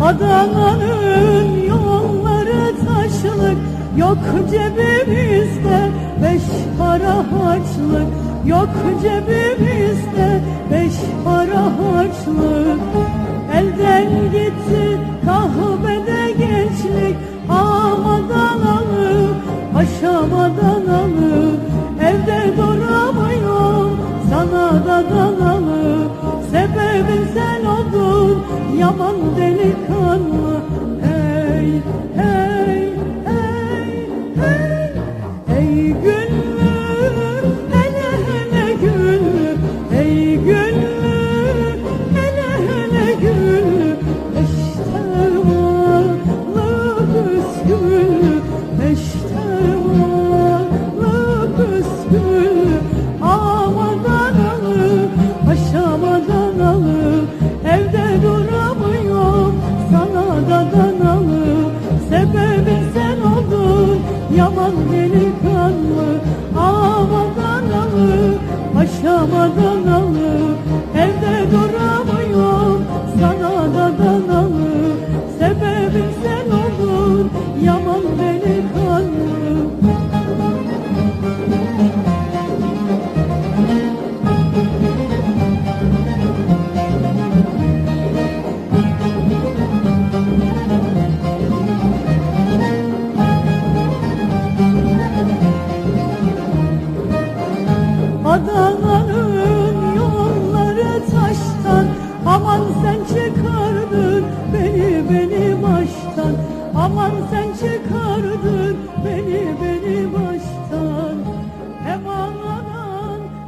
Adana'nın yolları taşlık Yok cebimizde beş para harçlık. Yok cebimizde beş para harçlık Elden gitti kahvede gençlik. Amadan alıp aşamadan alıp Evde duramıyorum sana da danalı Sebebin sen oldun yaman delikanlı. Hey hey Sen oldun. Yaman delikanlı Aman sen çıkardın beni beni baştan. Aman sen çıkardın